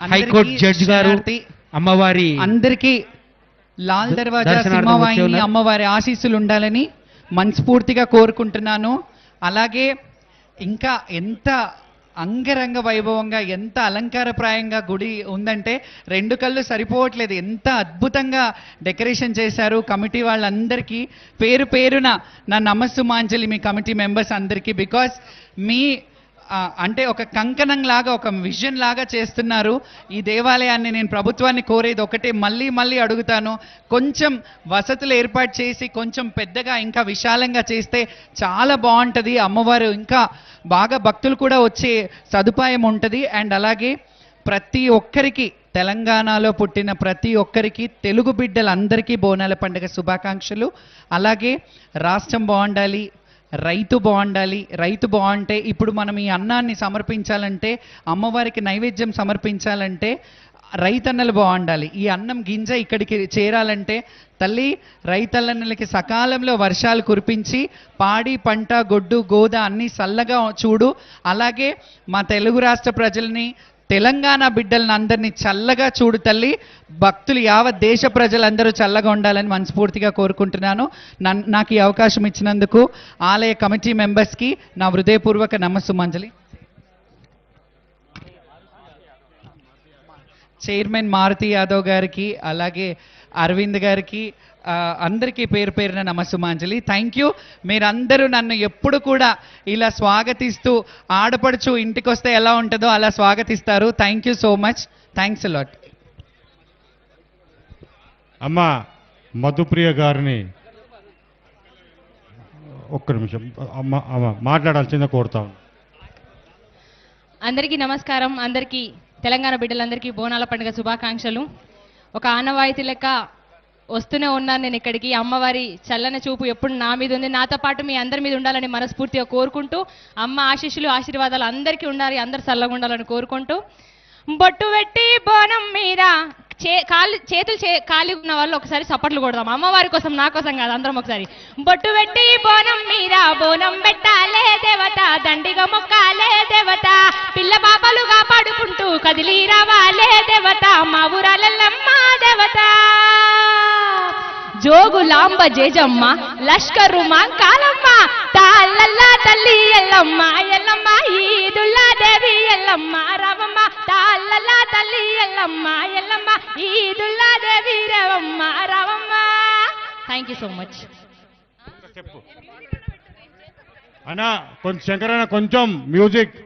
High court judge గారు అమ్మవారి అందరికీ లాల్ దర్వాజా సింహవాహిని. అమ్మవారి ఆశీస్సులు ఉండాలని మనస్ఫూర్తిగా కోరుకుంటున్నాను. అలాగే ఇంకా ఎంత అంగరంగ వైభవంగా ఎంత అలంకారప్రాయంగా గుడి ఉందంటే రెండు కళ్ళు సరిపోవట్లేదు. ఎంత అద్భుతంగా డెకరేషన్ చేశారు కమిటీ వాళ్ళందరికీ. పేరు పేరున నా నమస్సుమాంజలి మీ కమిటీ మెంబర్స్ అందరికీ. బికాస్ మీ అంటే ఒక కంకణం లాగా ఒక విజన్ లాగా చేస్తున్నారు. ఈ దేవాలయాన్ని నేను ప్రభుత్వాన్ని కోరేది ఒకటే మళ్ళీ మళ్ళీ అడుగుతాను. కొంచెం వసతులు ఏర్పాటు చేసి కొంచెం పెద్దగా ఇంకా విశాలంగా చేస్తే చాలా బాగుంటుంది. అమ్మవారు ఇంకా బాగా భక్తులు కూడా వచ్చే సదుపాయం ఉంటుంది. అండ్ అలాగే ప్రతి ఒక్కరికి తెలంగాణలో పుట్టిన ప్రతి ఒక్కరికి తెలుగు బిడ్డలందరికీ బోనాల పండుగ శుభాకాంక్షలు. అలాగే రాష్ట్రం బాగుండాలి. రైతు బాగుండాలి. రైతు బాగుంటే ఇప్పుడు మనం ఈ అన్నాన్ని సమర్పించాలంటే అమ్మవారికి నైవేద్యం సమర్పించాలంటే రైతన్నలు బాగుండాలి. ఈ అన్నం గింజ ఇక్కడికి చేరాలంటే తల్లి రైతన్నలకి సకాలంలో వర్షాలు కురిపించి పాడి పంట గొడ్డు గోద అన్నీ చల్లగా చూడు. అలాగే మా తెలుగు రాష్ట్ర ప్రజల్ని తెలంగాణ బిడ్డలను అందరినీ చల్లగా చూడు తల్లి. భక్తులు యావత్ దేశ ప్రజలందరూ చల్లగా ఉండాలని మనస్ఫూర్తిగా కోరుకుంటున్నాను. నన్- నాకు ఈ అవకాశం ఇచ్చినందుకు ఆలయ కమిటీ మెంబర్స్కి నా హృదయపూర్వక నమస్సు మంజలి చైర్మన్ మారుతి యాదవ్ గారికి అలాగే అరవింద్ గారికి అందరికీ పేరు పేరున నమస్సుమాంజలి. థ్యాంక్ యూ మీరందరూ నన్ను ఎప్పుడు కూడా ఇలా స్వాగతిస్తూ ఆడపడుచు ఇంటికి వస్తే ఎలా ఉంటుందో అలా స్వాగతిస్తారు. Thank you so much thanks lot అమ్మ మధుప్రియ గారిని ఒక్క నిమిషం. అమ్మ అమ్మ మాట్లాడాల్సిందే కోరుతా ఉన్నాను. అందరికీ నమస్కారం. అందరికీ తెలంగాణ బిడ్డలందరికీ బోనాల పండుగ శుభాకాంక్షలు. ఒక ఆనవాయితీ లెక్క వస్తూనే ఉన్నాను నేను ఇక్కడికి. అమ్మవారి చల్లని చూపు ఎప్పుడు నా మీద ఉంది. నాతో పాటు మీ అందరి మీద ఉండాలని మనస్ఫూర్తిగా కోరుకుంటూ అమ్మ ఆశీస్సులు ఆశీర్వాదాలు అందరికీ ఉండాలి అందరు చల్లగా ఉండాలని కోరుకుంటూ బొట్టు పెట్టి బోనం మీద చే కాలు చేతులు చే ఖాళీ ఉన్న వాళ్ళు ఒకసారి చప్పట్లు కొడదాం. అమ్మవారి కోసం నా కోసం కాదు అందరం ఒకసారి. బొట్టు పెట్టి బోనం మీద బోనం పెట్టాలే దేవత దండిగా మొక్క జోగులాంబ జేజమ్మ లష్కరు మా కాలమ్మ తాళ్ళల్లా తల్లి ఎల్లమ్మ ఎల్లమ్మ ఈదుల్లా దేవి ఎల్లమ్మ రవమ్మ తాళ్ళల్లా తల్లి ఎల్లమ్మ ఎల్లమ్మ ఈదుల్లా దేవి Ravamma Ravamma. Thank you so much చెప్పు. అన్నా కొంచెం శంకరన్న కొంచెం మ్యూజిక్.